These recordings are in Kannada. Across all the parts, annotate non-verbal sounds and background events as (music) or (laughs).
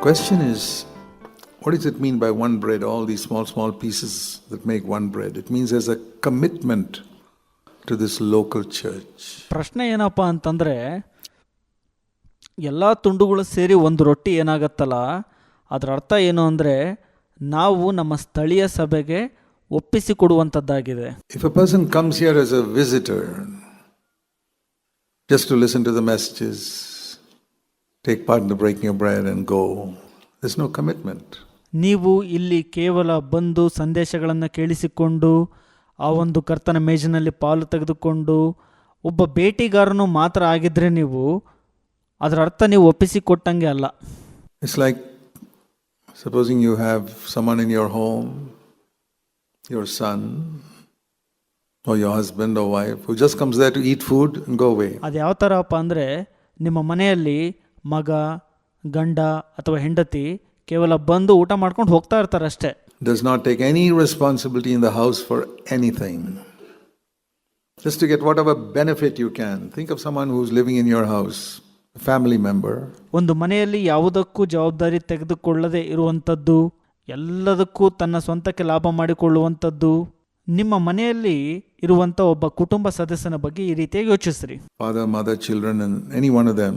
question is what does it mean by one bread? All these small, small pieces that make one bread. It means there's a commitment to this local church. ಪ್ರಶ್ನೆ ಏನಪ್ಪ ಅಂತಂದರೆ ಎಲ್ಲ ತುಂಡುಗಳು ಸೇರಿ ಒಂದು ರೊಟ್ಟಿ ಏನಾಗತ್ತಲ್ಲ ಅದರ ಅರ್ಥ ಏನು ಅಂದರೆ ನಾವು ನಮ್ಮ ಸ್ಥಳೀಯ ಸಭೆಗೆ ಒಪ್ಪಿಸಿಕೊಡುವಂಥದ್ದಾಗಿದೆ If a person comes here as a visitor, just to listen to the messages, take part in the breaking of bread and go. There's no commitment. ನೀವು ಇಲ್ಲಿ ಕೇವಲ ಬಂದು ಸಂದೇಶಗಳನ್ನು ಕೇಳಿಸಿಕೊಂಡು ಆ ಒಂದು ಕರ್ತನ ಮೇಜಿನಲ್ಲಿ ಪಾಲು ತೆಗೆದುಕೊಂಡು ಒಬ್ಬ ಭೇಟಿಗಾರನು ಮಾತ್ರ ಆಗಿದ್ರೆ ನೀವು ಅದರ ಅರ್ಥ ನೀವು ಒಪ್ಪಿಸಿಕೊಟ್ಟಂಗೆ ಅಲ್ಲ it's like supposing you have someone in your home your son your husband wife just comes to eat food go way ಅದು ಯಾವ ಥರಪ್ಪ ಅಂದರೆ ನಿಮ್ಮ ಮನೆಯಲ್ಲಿ ಮಗ ಗಂಡ ಅಥವಾ ಹೆಂಡತಿ ಕೇವಲ ಬಂದು ಊಟ ಮಾಡ್ಕೊಂಡು ಹೋಗ್ತಾ ಇರ್ತಾರೆ ಅಷ್ಟೇ Does not take any responsibility in the house for anything. Just to get whatever benefit you can. Think of someone who's living in your house, a family member. ಒಂದು ಮನೆಯಲ್ಲಿ ಯಾವುದಕ್ಕೂ ಜವಾಬ್ದಾರಿ ತೆಗೆದುಕೊಳ್ಳದೆ ಇರುವಂಥದ್ದು ಎಲ್ಲದಕ್ಕೂ ತನ್ನ ಸ್ವಂತಕ್ಕೆ ಲಾಭ ಮಾಡಿಕೊಳ್ಳುವಂಥದ್ದು ನಿಮ್ಮ ಮನೆಯಲ್ಲಿ ಇರುವಂಥ ಒಬ್ಬ ಕುಟುಂಬ ಸದಸ್ಯನ ಬಗ್ಗೆ ಈ ರೀತಿಯಾಗಿ ಯೋಚಿಸ್ರಿ father, mother, children, and any one of them,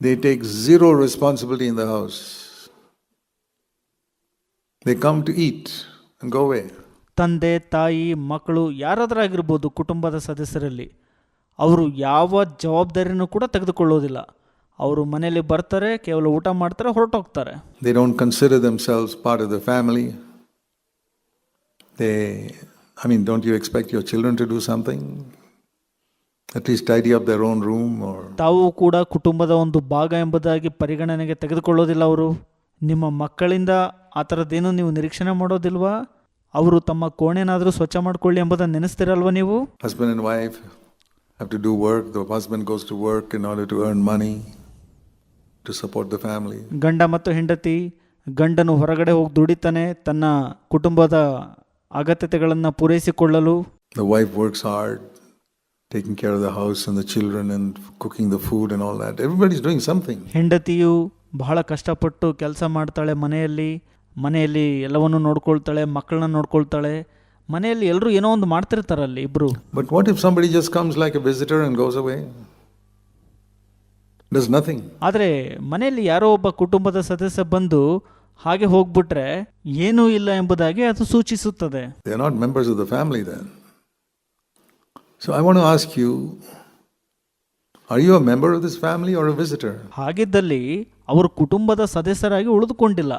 they take zero responsibility in the house. They come to eat and go away. ತಂದೆ ತಾಯಿ ಮಕ್ಕಳು ಯಾರಾದ್ರಾಗಿರ್ಬೋದು ಕುಟುಂಬದ ಸದಸ್ಯರಲ್ಲಿ ಅವರು ಯಾವ ಜವಾಬ್ದಾರಿನೂ ಕೂಡ ತೆಗೆದುಕೊಳ್ಳೋದಿಲ್ಲ ಅವರು ಮನೆಯಲ್ಲಿ ಬರ್ತಾರೆ ಕೇವಲ ಊಟ ಮಾಡ್ತಾರೆ ಹೊರಟೋಗ್ತಾರೆ They don't consider themselves part of the family. They, I mean, don't you expect your children to do something? Least tidy up their own room or. ತಾವು ಕೂಡ ಕುಟುಂಬದ ಒಂದು ಭಾಗ ಎಂಬುದಾಗಿ ಪರಿಗಣನೆಗೆ ತೆಗೆದುಕೊಳ್ಳೋದಿಲ್ಲ ಅವರು. ನಿಮ್ಮ ಮಕ್ಕಳಿಂದ ಆ ಥರದ್ದೇನು ನೀವು ನಿರೀಕ್ಷಣೆ ಮಾಡೋದಿಲ್ವಾ? ಅವರು ತಮ್ಮ ಕೋಣೆನಾದರೂ ಸ್ವಚ್ಛ ಮಾಡ್ಕೊಳ್ಳಿ ಎಂಬುದನ್ನು ನೆನೆಸ್ತಿರಲ್ವ ನೀವು? Husband and wife have to do work the husband goes to work in order to earn money to support the family ಗಂಡ ಮತ್ತು ಹೆಂಡತಿ ಗಂಡನು ಹೊರಗಡೆ ಹೋಗಿ ದುಡಿತಾನೆ ತನ್ನ ಕುಟುಂಬದ ಅಗತ್ಯತೆಗಳನ್ನು ಪೂರೈಸಿಕೊಳ್ಳಲು. The wife works hard, taking care of the house and the children and cooking the food and all that. Everybody's doing something. ಹೆಂಡತಿಯು ಬಹಳ ಕಷ್ಟಪಟ್ಟು ಕೆಲಸ ಮಾಡ್ತಾಳೆ ಮನೆಯಲ್ಲಿ ಮನೆಯಲ್ಲಿ ಎಲ್ಲವನ್ನೂ ನೋಡ್ಕೊಳ್ತಾಳೆ ಮಕ್ಕಳನ್ನ ನೋಡ್ಕೊಳ್ತಾಳೆ ಮನೆಯಲ್ಲಿ ಎಲ್ಲರೂ ಏನೋ ಒಂದು alli ಇಬ್ಬರು But what if somebody just comes like a visitor and goes away? Does nothing. ಆದರೆ ಮನೆಯಲ್ಲಿ ಯಾರೋ ಒಬ್ಬ ಕುಟುಂಬದ ಸದಸ್ಯ ಬಂದು ಹಾಗೆ ಹೋಗ್ಬಿಟ್ರೆ ಏನೂ ಇಲ್ಲ ಎಂಬುದಾಗಿ ಅದು ಸೂಚಿಸುತ್ತದೆ They're not members of the family then. So I want to ask you are you a member of this family or a visitor? ಹಾಗಿದ್ದಲ್ಲಿ ಅವರು ಕುಟುಂಬದ ಸದಸ್ಯರಾಗಿ ಉಳಿದುಕೊಂಡಿಲ್ಲ.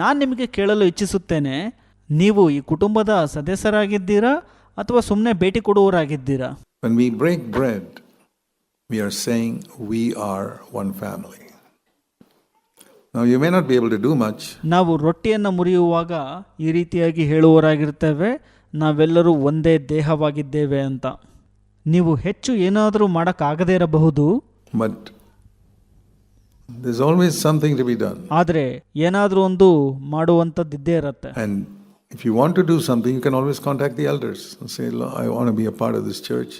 ನಾನು ನಿಮಗೆ ಕೇಳಲು ಇಚ್ಛಿಸುತ್ತೇನೆ ನೀವು ಈ ಕುಟುಂಬದ ಸದಸ್ಯರಾಗಿದ್ದೀರಾ ಅಥವಾ ಸುಮ್ಮನೆ ಭೇಟಿ ಕೊಡುವವರಾಗಿದ್ದೀರಾ? When we break bread, we are saying we are one family. Now, you may not be able to do much, ನಾವು ರೊಟ್ಟಿಯನ್ನು ಮುರಿಯುವಾಗ ಈ ರೀತಿಯಾಗಿ ಹೇಳುವವರಾಗಿರ್ತೇವೆ. ನಾವೆಲ್ಲರೂ ಒಂದೇ ದೇಹವಾಗಿದ್ದೇವೆ ಅಂತ. ನೀವು ಹೆಚ್ಚು ಏನಾದರೂ ಮಾಡೋಕ್ಕಾಗದೇ ಇರಬಹುದು but there's always something to be done. ಆದರೆ ಏನಾದರೂ ಒಂದು ಮಾಡುವಂಥದ್ದಿದ್ದೇ ಇರುತ್ತೆ And if you want to do something, you can always contact the elders and say, I want to be a part of this church.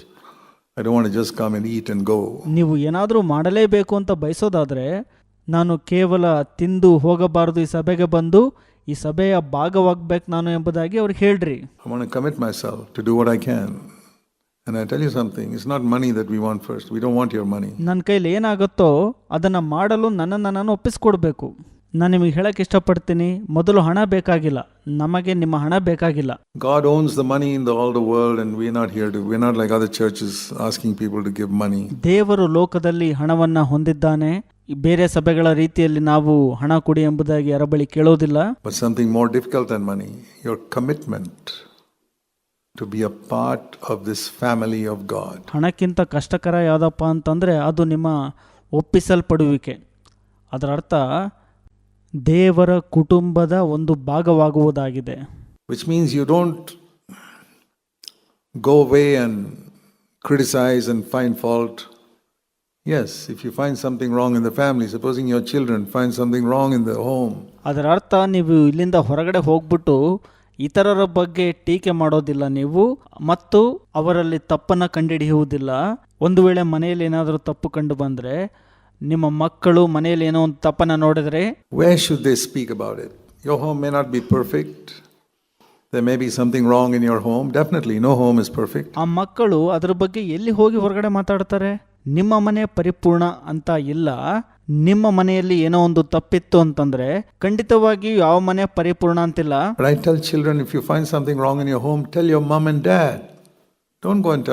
I don't want to just come and eat and go. ನೀವು ಏನಾದರೂ ಮಾಡಲೇಬೇಕು ಅಂತ ಬಯಸೋದಾದರೆ ನಾನು ಕೇವಲ ತಿಂದು ಹೋಗಬಾರದು ಈ ಸಭೆಗೆ ಬಂದು ಈ ಸಭೆಯ ಭಾಗವಾಗಬೇಕು ನಾನು ಎಂಬುದಾಗಿ ಅವ್ರಿಗೆ ಹೇಳ್ರಿ I want to commit myself to do what I can. And I tell you something, it's not money that we want first. We don't want your money. ನನ್ನ ಕೈಲಿ ಏನಾಗುತ್ತೋ ಅದನ್ನು ಮಾಡಲು ನನ್ನನ್ನು ನಾನು ಒಪ್ಪಿಸ್ಕೊಡ್ಬೇಕು ನಾನು ನಿಮಗೆ ಹೇಳಕ್ಕೆ ಇಷ್ಟಪಡ್ತೀನಿ ಮೊದಲು ಹಣ ಬೇಕಾಗಿಲ್ಲ ನಮಗೆ ನಿಮ್ಮ ಹಣ ಬೇಕಾಗಿಲ್ಲ God owns the money in the, all the world, and we're not here to, we're not like other churches asking people to give money. ದೇವರು ಲೋಕದಲ್ಲಿ ಹಣವನ್ನು ಹೊಂದಿದ್ದಾನೆ ಈ ಬೇರೆ ಸಭೆಗಳ ರೀತಿಯಲ್ಲಿ ನಾವು ಹಣ ಕೊಡಿ ಎಂಬುದಾಗಿ ಯಾರ ಬಳಿ ಕೇಳೋದಿಲ್ಲ But something more difficult than money, your commitment To be a part of this family of God. ಹಣಕ್ಕಿಂತ ಕಷ್ಟಕರ ಯಾವುದಪ್ಪ ಅಂತಂದರೆ ಅದು ನಿಮ್ಮ ಒಪ್ಪಿಸಲ್ಪಡುವಿಕೆ ಅದರ ಅರ್ಥ ದೇವರ ಕುಟುಂಬದ ಒಂದು ಭಾಗವಾಗುವುದಾಗಿದೆ Which means you don't go away and criticize and find fault. Yes, if you find something wrong in the family, supposing your children find something wrong in the home, ಅದರ ಅರ್ಥ ನೀವು ಇಲ್ಲಿಂದ ಹೊರಗಡೆ ಹೋಗ್ಬಿಟ್ಟು ಇತರರ ಬಗ್ಗೆ ಟೀಕೆ ಮಾಡೋದಿಲ್ಲ ನೀವು ಮತ್ತು ಅವರಲ್ಲಿ ತಪ್ಪನ್ನು ಕಂಡುಹಿಡಿಯುವುದಿಲ್ಲ. ಒಂದು ವೇಳೆ ಮನೆಯಲ್ಲಿ ಏನಾದರೂ ತಪ್ಪು ಕಂಡು ಬಂದರೆ ನಿಮ್ಮ ಮಕ್ಕಳು ಮನೆಯಲ್ಲಿ ಏನೋ ಒಂದು ತಪ್ಪನ್ನು ನೋಡಿದರೆ? Why should they speak about it your home may not be perfect they may be something wrong in your home definitely no home is perfect ಆ ಮಕ್ಕಳು ಅದರ ಬಗ್ಗೆ ಎಲ್ಲಿ ಹೋಗಿ ಹೊರಗಡೆ ಮಾತಾಡ್ತಾರೆ? ನಿಮ್ಮ ಮನೆ ಪರಿಪೂರ್ಣ ಅಂತ ಇಲ್ಲ. ನಿಮ್ಮ ಮನೆಯಲ್ಲಿ ಏನೋ ಒಂದು ತಪ್ಪಿತ್ತು ಅಂತಂದ್ರೆ ಖಂಡಿತವಾಗಿ ಯಾವ ಮನೆ ಪರಿಪೂರ್ಣ ಅಂತಿಲ್ಲ. ರೈಟಲ್ children if you find something wrong in home tell your mum and dad don't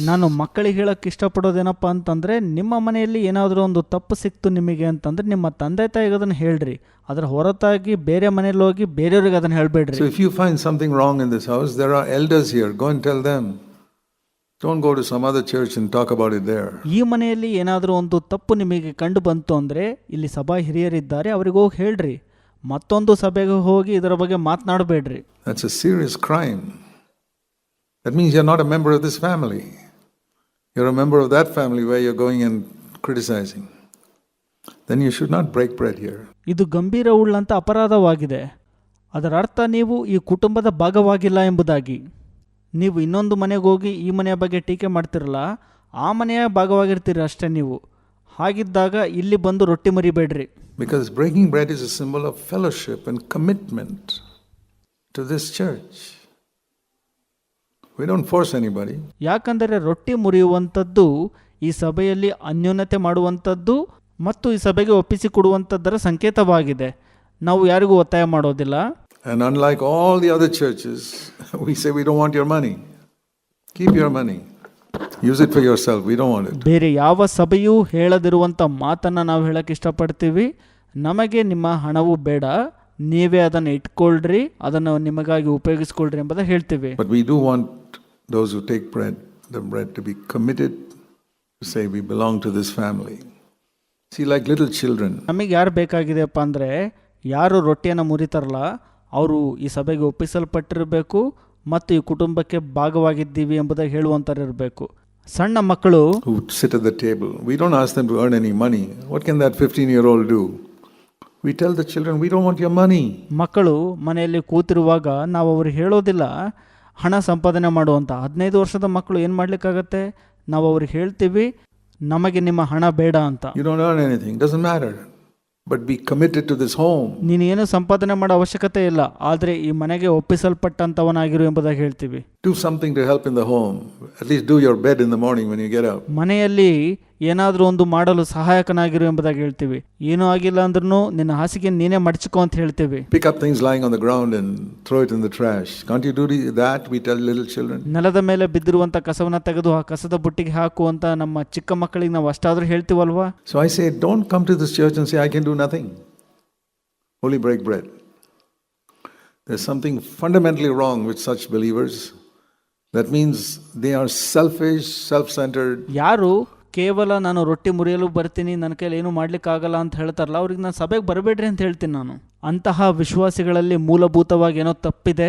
ನಾನು ಮಕ್ಕಳಿಗೆ ಹೇಳಕ್ಕೆ ಇಷ್ಟಪಡೋದೇನಪ್ಪ ಅಂತಂದ್ರೆ ನಿಮ್ಮ ಮನೆಯಲ್ಲಿ ಏನಾದರೂ ಒಂದು ತಪ್ಪು ಸಿಕ್ತು ನಿಮಗೆ ಅಂತಂದ್ರೆ ನಿಮ್ಮ ತಂದೆ ತಾಯಿಗೆ ಅದನ್ನು ಹೇಳ್ರಿ. ಅದರ ಹೊರತಾಗಿ ಬೇರೆ ಮನೆಯಲ್ಲಿ ಹೋಗಿ ಬೇರೆಯವರಿಗೆ ಅದನ್ನು ಹೇಳ್ಬೇಡ್ರಿ. If you find something wrong in this house there are elders here go and tell them don't go to some other church in talk about ಇದೆ ಈ ಮನೆಯಲ್ಲಿ ಏನಾದರೂ ಒಂದು ತಪ್ಪು ನಿಮಗೆ ಕಂಡು ಬಂತು ಅಂದರೆ ಇಲ್ಲಿ ಸಭಾ ಹಿರಿಯರಿದ್ದಾರೆ ಅವ್ರಿಗೆ ಹೋಗಿ ಹೇಳ್ರಿ. ಮತ್ತೊಂದು ಸಭೆಗೆ ಹೋಗಿ ಇದರ ಬಗ್ಗೆ ಮಾತನಾಡಬೇಡ್ರಿ. That's a serious crime that means you are not a member of this family you are a member of that family why you going on criticising then you should not break bread here ಇದು ಗಂಭೀರ ಉಳ್ಳಂಥ ಅಪರಾಧವಾಗಿದೆ. ಅದರ ಅರ್ಥ ನೀವು ಈ ಕುಟುಂಬದ ಭಾಗವಾಗಿಲ್ಲ ಎಂಬುದಾಗಿ. ನೀವು ಇನ್ನೊಂದು ಮನೆಗೆ ಹೋಗಿ ಈ ಮನೆಯ ಬಗ್ಗೆ ಟೀಕೆ ಮಾಡ್ತಿರಲ್ಲ ಆ ಮನೆಯ ಭಾಗವಾಗಿರ್ತೀರಿ ಅಷ್ಟೇ ನೀವು ಹಾಗಿದ್ದಾಗ ಇಲ್ಲಿ ಬಂದು ರೊಟ್ಟಿ ಮರಿಬೇಡ್ರಿ because breaking bread is a symbol of fellowship and commitment to this church. We don't force anybody. ಯಾಕಂದರೆ ರೊಟ್ಟಿ ಮುರಿಯುವಂಥದ್ದು ಈ ಸಭೆಯಲ್ಲಿ ಅನ್ಯೋನ್ಯತೆ ಮಾಡುವಂಥದ್ದು ಮತ್ತು ಈ ಸಭೆಗೆ ಒಪ್ಪಿಸಿಕೊಡುವಂಥದ್ದರ ಸಂಕೇತವಾಗಿದೆ ನಾವು ಯಾರಿಗೂ ಒತ್ತಾಯ ಮಾಡೋದಿಲ್ಲ And unlike all the other churches, (laughs) we say we don't want your money. Keep your money. Use it for yourself. We don't want it. ಬೇರೆ ಯಾವ ಸಭೆಯೂ ಹೇಳದಿರುವಂಥ ಮಾತನ್ನು ನಾವು ಹೇಳಕ್ಕೆ ಇಷ್ಟಪಡ್ತೀವಿ ನಮಗೆ ನಿಮ್ಮ ಹಣವು ಬೇಡ ನೀವೇ ಅದನ್ನು ಇಟ್ಕೊಳ್ರಿ ಅದನ್ನು ನಿಮಗಾಗಿ ಉಪಯೋಗಿಸ್ಕೊಳ್ರಿ ಎಂಬುದನ್ನು ಹೇಳ್ತೀವಿ But we do want those who take bread, the bread, to be committed to say we belong to this family. See, like little children, ನಮಗೆ ಯಾರು ಬೇಕಾಗಿದೆಯಪ್ಪ ಅಂದರೆ ಯಾರು ರೊಟ್ಟಿಯನ್ನು ಮುರಿತಾರಲ್ಲ ಅವರು ಈ ಸಭೆಗೆ ಒಪ್ಪಿಸಲ್ಪಟ್ಟಿರಬೇಕು ಮತ್ತು ಈ ಕುಟುಂಬಕ್ಕೆ ಭಾಗವಾಗಿದ್ದೀವಿ ಎಂಬುದಾಗಿ ಹೇಳುವಂತರಿರಬೇಕು. ಸಣ್ಣ ಮಕ್ಕಳು sit the table we table, as don't to earn any money what can that can that 15 year old do we tell the children we don't want your money ಮಕ್ಕಳು ಮನೆಯಲ್ಲಿ ಕೂತಿರುವಾಗ ನಾವು ಅವರು ಹೇಳೋದಿಲ್ಲ. ಹಣ ಸಂಪಾದನೆ ಮಾಡುವಂತ ಹದಿನೈದು ವರ್ಷದ ಮಕ್ಕಳು ಏನು ಮಾಡ್ಲಿಕ್ಕಾಗತ್ತೆ? ನಾವು ಅವ್ರಿಗೆ ಹೇಳ್ತೀವಿ ನಮಗೆ ನಿಮ್ಮ ಹಣ ಬೇಡ ಅಂತ. You don't earn anything doesn't matter. But be committed to this home. ನೀನು ಏನು ಸಂಪಾದನೆ ಮಾಡೋ ಅವಶ್ಯಕತೆ ಇಲ್ಲ ಆದರೆ ಈ ಮನೆಗೆ ಒಪ್ಪಿಸಲ್ಪಟ್ಟಂಥವನಾಗಿರು ಎಂಬುದಾಗಿ ಹೇಳ್ತೀವಿ Do something to help in the home. At least do your bed in the morning when you get up. ಮನೆಯಲ್ಲಿ ಏನಾದರೂ ಒಂದು ಮಾಡಲು ಸಹಾಯಕನಾಗಿರು ಎಂಬುದಾಗಿ ಹೇಳ್ತೀವಿ. ಏನೂ ಆಗಿಲ್ಲ ಅಂದ್ರೂ ನಿನ್ನ ಹಾಸಿಗೆ ನೀನೇ ಮಡಚಿಕೊ ಅಂತ ಹೇಳ್ತೀವಿ. Pick up things lying on the ground and throw it in the trash can't you do that we tell little children ನೆಲದ ಮೇಲೆ ಬಿದ್ದಿರುವಂತ ಕಸವನ್ನ ತೆಗೆದು ಆ ಕಸದ ಬುಟ್ಟಿಗೆ ಹಾಕು ಅಂತ ನಮ್ಮ ಚಿಕ್ಕ ಮಕ್ಕಳಿಗೆ ನಾವು ಅಷ್ಟಾದರೂ ಹೇಳ್ತೀವಲ್ವಾ? So I say don't come to this church and say I can do nothing holy break bread there something fundamentally wrong with such believers that means they are selfish self centred ಯಾರು ಕೇವಲ ನಾನು ರೊಟ್ಟಿ ಮುರಿಯಲು ಬರ್ತೀನಿ ನನ್ನ ಕೈಲಿ ಏನು ಮಾಡ್ಲಿಕ್ಕಾಗಲ್ಲ ಅಂತ ಹೇಳ್ತಾರಲ್ಲ ಅವ್ರಿಗೆ ನಾನು ಸಭೆಗೆ ಬರಬೇಡ್ರಿ ಅಂತ ಹೇಳ್ತೀನಿ ನಾನು ಅಂತಹ ವಿಶ್ವಾಸಿಗಳಲ್ಲಿ ಮೂಲಭೂತವಾಗಿ ಏನೋ ತಪ್ಪಿದೆ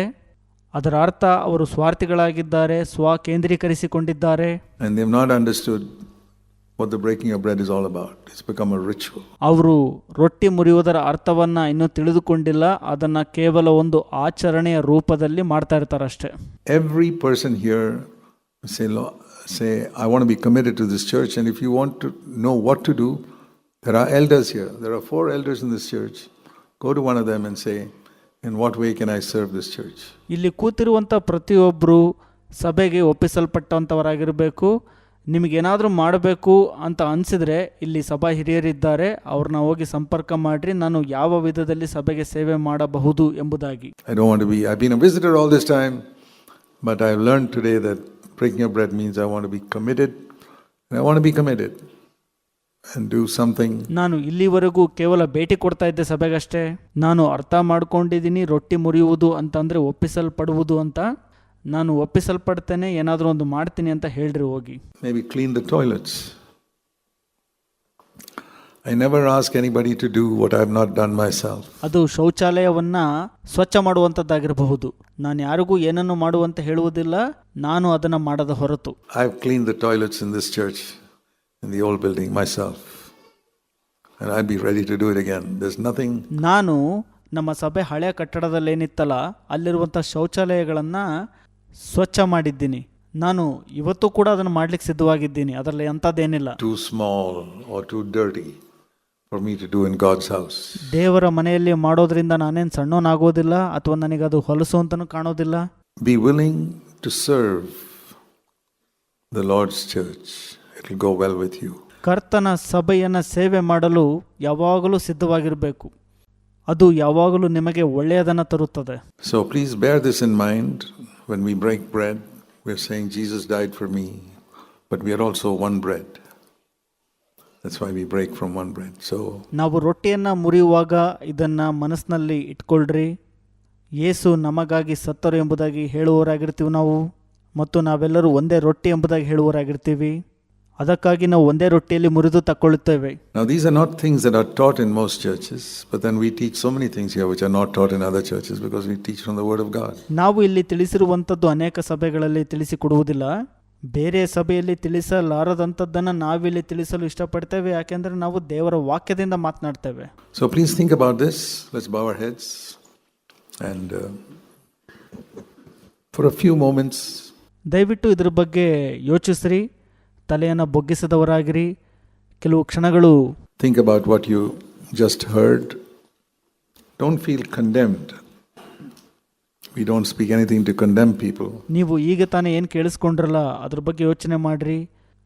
ಅದರ ಅರ್ಥ ಅವರು ಸ್ವಾರ್ಥಿಗಳಾಗಿದ್ದಾರೆ ಸ್ವ ಕೇಂದ್ರೀಕರಿಸಿಕೊಂಡಿದ್ದಾರೆ they've not understood what the breaking of bread is all about. It's become a ritual. ಅವರು ರೊಟ್ಟಿ ಮುರಿಯುವುದರ ಅರ್ಥವನ್ನು ಇನ್ನೂ ತಿಳಿದುಕೊಂಡಿಲ್ಲ ಅದನ್ನು ಕೇವಲ ಒಂದು ಆಚರಣೆಯ ರೂಪದಲ್ಲಿ ಮಾಡ್ತಾ ಇರ್ತಾರಷ್ಟೇ every person here say, "Lo- say, I want to be committed to this church. And if you want to know what to do, there are elders here. There are four elders in this church. Go to one of them and say, In what way can I serve this church? ಇಲ್ಲಿ ಕೂತಿರುವಂಥ ಪ್ರತಿಯೊಬ್ಬರು ಸಭೆಗೆ ಒಪ್ಪಿಸಲ್ಪಟ್ಟಂಥವರಾಗಿರಬೇಕು ನಿಮಗೇನಾದರೂ ಮಾಡಬೇಕು ಅಂತ ಅನಿಸಿದರೆ ಇಲ್ಲಿ ಸಭಾ ಹಿರಿಯರಿದ್ದಾರೆ ಅವ್ರನ್ನ ಹೋಗಿ ಸಂಪರ್ಕ ಮಾಡಿರಿ ನಾನು ಯಾವ ವಿಧದಲ್ಲಿ ಸಭೆಗೆ ಸೇವೆ ಮಾಡಬಹುದು ಎಂಬುದಾಗಿ I don't want to be, I've been a visitor all this time, but I've learned today that breaking of bread means I want to be committed. And I want to be committed and do something. ನಾನು ಇಲ್ಲಿವರೆಗೂ ಕೇವಲ ಭೇಟಿ ಕೊಡ್ತಾ ಇದ್ದೆ ಸಭೆಗಷ್ಟೇ. ನಾನು ಅರ್ಥ ಮಾಡ್ಕೊಂಡಿದ್ದೀನಿ ರೊಟ್ಟಿ ಮುರಿಯುವುದು ಅಂತಂದರೆ ಒಪ್ಪಿಸಲ್ಪಡುವುದು ಅಂತ. ನಾನು ಒಪ್ಪಿಸಲ್ಪಡ್ತೇನೆ ಏನಾದರೂ ಒಂದು ಮಾಡ್ತೀನಿ ಅಂತ ಹೇಳ್ರಿ ಹೋಗಿ. Maybe clean the toilets. I never ask anybody to do what I have not done myself. ಅದು ಶೌಚಾಲಯವನ್ನು ಸ್ವಚ್ಛ ಮಾಡುವಂಥದ್ದಾಗಿರಬಹುದು ನಾನು ಯಾರಿಗೂ ಏನನ್ನು ಮಾಡುವಂತ ಹೇಳುವುದಿಲ್ಲ ನಾನು ಅದನ್ನು ಮಾಡದ ಹೊರತು I've cleaned the toilets in this church, in the old building myself. And I'd be ready to do it again. There's nothing, ನಾನು ನಮ್ಮ ಸಭೆ ಹಳೆಯ ಕಟ್ಟಡದಲ್ಲೇನಿತ್ತಲ್ಲ ಅಲ್ಲಿರುವಂಥ ಶೌಚಾಲಯಗಳನ್ನು ಸ್ವಚ್ಛ ಮಾಡಿದ್ದೀನಿ ನಾನು ಇವತ್ತು ಕೂಡ ಅದನ್ನು ಮಾಡ್ಲಿಕ್ಕೆ ಸಿದ್ಧವಾಗಿದ್ದೀನಿ ಅದರಲ್ಲಿ ಅಂಥದ್ದೇನಿಲ್ಲ too small or too dirty for me to do in God's house. ದೇವರ ಮನೆಯಲ್ಲಿ ಮಾಡೋದ್ರಿಂದ ನಾನೇನು ಸಣ್ಣವನಾಗೋದಿಲ್ಲ ಅಥವಾ ನನಗದು ಹೊಲಸು ಅಂತಲೂ ಕಾಣೋದಿಲ್ಲ Be willing to serve the Lord's church. It'll go well with you. ಕರ್ತನ ಸಭೆಯನ್ನು ಸೇವೆ ಮಾಡಲು ಯಾವಾಗಲೂ ಸಿದ್ಧವಾಗಿರಬೇಕು ಅದು ಯಾವಾಗಲೂ ನಿಮಗೆ ಒಳ್ಳೆಯದನ್ನು ತರುತ್ತದೆ So please bear this in mind when we break bread. We're saying Jesus died for me, but we are also one bread. That's why we break from one bread so ನಾವು ರೊಟ್ಟಿಯನ್ನು ಮುರಿಯುವಾಗ ಇದನ್ನು ಮನಸ್ಸಿನಲ್ಲಿ ಇಟ್ಕೊಳ್ರಿ. ಯೇಸು ನಮಗಾಗಿ ಸತ್ತರು ಎಂಬುದಾಗಿ ಹೇಳುವವರಾಗಿರ್ತೀವಿ ನಾವು ಮತ್ತು ನಾವೆಲ್ಲರೂ ಒಂದೇ ರೊಟ್ಟಿ ಎಂಬುದಾಗಿ ಹೇಳುವವರಾಗಿರ್ತೀವಿ. ಅದಕ್ಕಾಗಿ ನಾವು ಒಂದೇ ರೊಟ್ಟಿಯಲ್ಲಿ ಮುರಿದು ತಕ್ಕೊಳ್ಳುತ್ತೇವೆ. Now these are not things that are taught in most churches, but then we teach so many things here which are not taught in other churches because we teach from the Word of God. ನಾವು ಇಲ್ಲಿ ತಿಳಿಸಿರುವಂಥದ್ದು ಅನೇಕ ಸಭೆಗಳಲ್ಲಿ ತಿಳಿಸಿಕೊಡುವುದಿಲ್ಲ. ಬೇರೆ ಸಭೆಯಲ್ಲಿ ತಿಳಿಸಲಾರದಂಥದ್ದನ್ನು ನಾವಿಲ್ಲಿ ತಿಳಿಸಲು ಇಷ್ಟಪಡ್ತೇವೆ. ಯಾಕೆಂದರೆ ನಾವು ದೇವರ ವಾಕ್ಯದಿಂದ ಮಾತನಾಡ್ತೇವೆ. So please think about this let's bow our heads and for a few moments ದಯವಿಟ್ಟು ಇದರ ಬಗ್ಗೆ ಯೋಚಿಸ್ರಿ. ತಲೆಯನ್ನು ಬೊಗ್ಗಿಸದವರಾಗಿರಿ. ಕೆಲವು ಕ್ಷಣಗಳು think about what you just heard don't feel condemned We don't speak anything to condemn people. ನೀವು ಈಗ ತಾನೇ ಏನು ಕೇಳಿಸ್ಕೊಂಡ್ರಲ್ಲ ಅದ್ರ ಬಗ್ಗೆ ಯೋಚನೆ ಮಾಡಿರಿ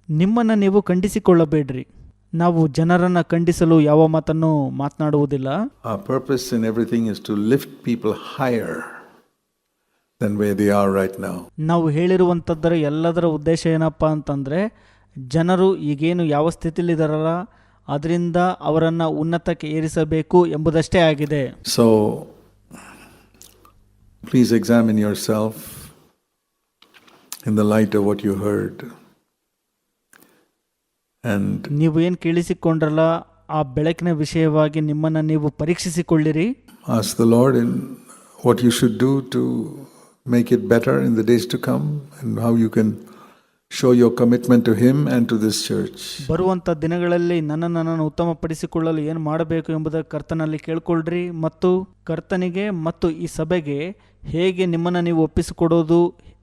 ನಿಮ್ಮನ್ನು ನೀವು ಖಂಡಿಸಿಕೊಳ್ಳಬೇಡ್ರಿ ನಾವು ಜನರನ್ನು ಖಂಡಿಸಲು ಯಾವ ಮಾತನ್ನು ಮಾತನಾಡುವುದಿಲ್ಲ Our purpose in everything is to lift people higher than where they are right now. ನಾವು ಹೇಳಿರುವಂಥದ್ದರ ಎಲ್ಲದರ ಉದ್ದೇಶ ಏನಪ್ಪ ಅಂತಂದರೆ ಜನರು ಈಗೇನು ಯಾವ ಸ್ಥಿತಿಲಿದ್ದಾರಲ್ಲ ಅದರಿಂದ ಅವರನ್ನು ಉನ್ನತಕ್ಕೆ ಏರಿಸಬೇಕು ಎಂಬುದಷ್ಟೇ ಆಗಿದೆ So please examine yourself in the light of what you heard. And ನೀವು ಏನು ಕೇಳಿಸಿಕೊಂಡ್ರಲ್ಲ ಆ ಬೆಳಕಿನ ವಿಷಯವಾಗಿ ನಿಮ್ಮನ್ನು ನೀವು ಪರೀಕ್ಷಿಸಿಕೊಳ್ಳಿರಿ ask the Lord in what you should do to make it better in the days to come and how you can show your commitment to Him and to this church. ಬರುವಂಥ ದಿನಗಳಲ್ಲಿ ನನ್ನನ್ನು ನಾನು ಉತ್ತಮಪಡಿಸಿಕೊಳ್ಳಲು ಏನು ಮಾಡಬೇಕು ಎಂಬುದರ ಕರ್ತನಲ್ಲಿ ಕೇಳ್ಕೊಳ್ರಿ ಮತ್ತು ಕರ್ತನಿಗೆ ಮತ್ತು ಈ ಸಭೆಗೆ ಹೇಗೆ ನಿಮ್ಮನ್ನು ನೀವು ಒಪ್ಪಿಸಿಕೊಡೋದು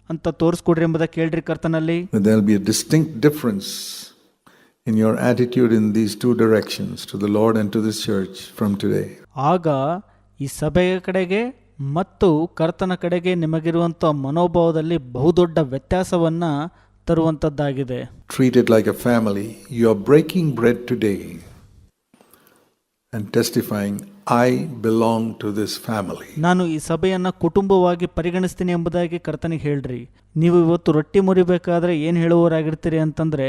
ಅಂತ ತೋರಿಸ್ಕೊಡ್ರಿ ಎಂಬುದಕ್ಕೆ ಕೇಳ್ರಿ ಕರ್ತನಲ್ಲಿ There will be a distinct difference in your attitude in these two directions to the Lord and to this church from today. ಆಗ ಈ ಸಭೆಯ ಕಡೆಗೆ ಮತ್ತು ಕರ್ತನ ಕಡೆಗೆ ನಿಮಗಿರುವಂಥ ಮನೋಭಾವದಲ್ಲಿ ಬಹುದೊಡ್ಡ ವ್ಯತ್ಯಾಸವನ್ನು ತರುವಂತದ್ದಾಗಿದೆ. Treated like a family you are breaking bread today and testifying I belong to this family ನಾನು ಈ ಸಭೆಯನ್ನು ಕುಟುಂಬವಾಗಿ ಪರಿಗಣಿಸ್ತೀನಿ ಎಂಬುದಾಗಿ ಕರ್ತನಿಗೆ ಹೇಳ್ರಿ. ನೀವು ಇವತ್ತು ರೊಟ್ಟಿ ಮುರಿಬೇಕಾದ್ರೆ ಏನು ಹೇಳುವವರಾಗಿರ್ತೀರಿ ಅಂತಂದ್ರೆ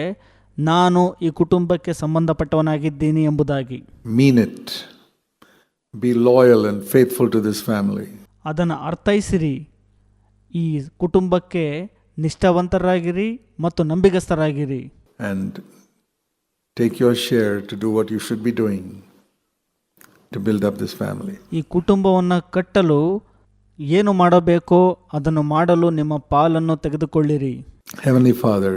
ನಾನು ಈ ಕುಟುಂಬಕ್ಕೆ ಸಂಬಂಧಪಟ್ಟವನಾಗಿದ್ದೀನಿ ಎಂಬುದಾಗಿ. Mean it be loyal and faithful to this family ಅದನ್ನು ಅರ್ಥೈಸಿರಿ. ಈ ಕುಟುಂಬಕ್ಕೆ ನಿಷ್ಠಾವಂತರಾಗಿರಿ ಮತ್ತು ನಂಬಿಗಸ್ತರಾಗಿರಿ and take your share to do what you should be doing to build up this family. ಈ ಕುಟುಂಬವನ್ನು ಕಟ್ಟಲು ಏನು ಮಾಡಬೇಕೋ ಅದನ್ನು ಮಾಡಲು ನಿಮ್ಮ ಪಾಲನ್ನು ತೆಗೆದುಕೊಳ್ಳಿರಿ Heavenly Father,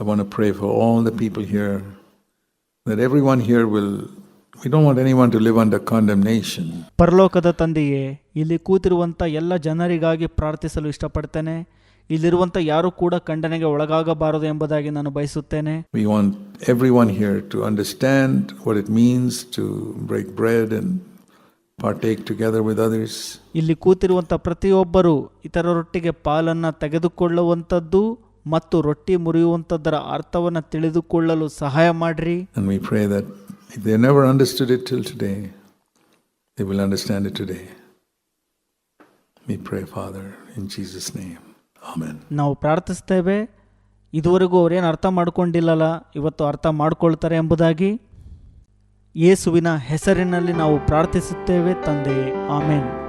I want to pray for all the people here that everyone here will, we don't want anyone to live under condemnation. ಪರಲೋಕದ ತಂದೆಯೇ ಇಲ್ಲಿ ಕೂತಿರುವಂಥ ಎಲ್ಲ ಜನರಿಗಾಗಿ ಪ್ರಾರ್ಥಿಸಲು ಇಷ್ಟಪಡ್ತೇನೆ ಇಲ್ಲಿರುವಂತ ಯಾರು ಕೂಡ ಖಂಡನೆಗೆ ಒಳಗಾಗಬಾರದು ಎಂಬುದಾಗಿ ನಾನು ಬಯಸುತ್ತೇನೆ. We to understand what it means to break with ಇಲ್ಲಿ ಕೂತಿರುವಂತ ಪ್ರತಿಯೊಬ್ಬರು ಇತರ ರೊಟ್ಟಿಗೆ ಪಾಲನ್ನು ತೆಗೆದುಕೊಳ್ಳುವಂಥದ್ದು ಮತ್ತು ರೊಟ್ಟಿ ಮುರಿಯುವಂತದ್ದರ ಅರ್ಥವನ್ನು ತಿಳಿದುಕೊಳ್ಳಲು ಸಹಾಯ ಮಾಡ್ರಿ. ಮೀ ಫ್ರೈ ದಟ್ ಇದು ಎನ್ ಎ wall understand it ill today will understand it father in ನಾವು ಪ್ರಾರ್ಥಿಸ್ತೇವೆ. ಇದುವರೆಗೂ ಅವರೇನು ಅರ್ಥ ಮಾಡಿಕೊಂಡಿಲ್ಲಲ್ಲ, ಇವತ್ತು ಅರ್ಥ ಮಾಡಿಕೊಳ್ತಾರೆ ಎಂಬುದಾಗಿ ಯೇಸುವಿನ ಹೆಸರಿನಲ್ಲಿ ನಾವು ಪ್ರಾರ್ಥಿಸುತ್ತೇವೆ ತಂದೆಯೇ. ಆಮೇನ್.